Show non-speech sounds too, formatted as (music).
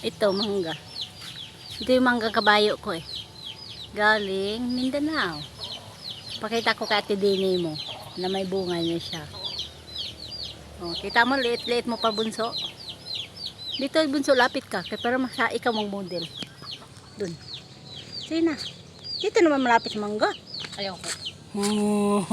Ito, mangga. Ito yung mangga kabayo ko eh. Galing Mindanao. Pakita ko kay Ate Dini mo na may bunga niya siya. Oh, kita mo, liit-liit mo pa bunso. Dito, bunso, lapit ka. Kaya para masa ah, ikaw mong model. Dun. Sige na. Dito naman malapit mangga. Ayaw ko. (laughs) Oh.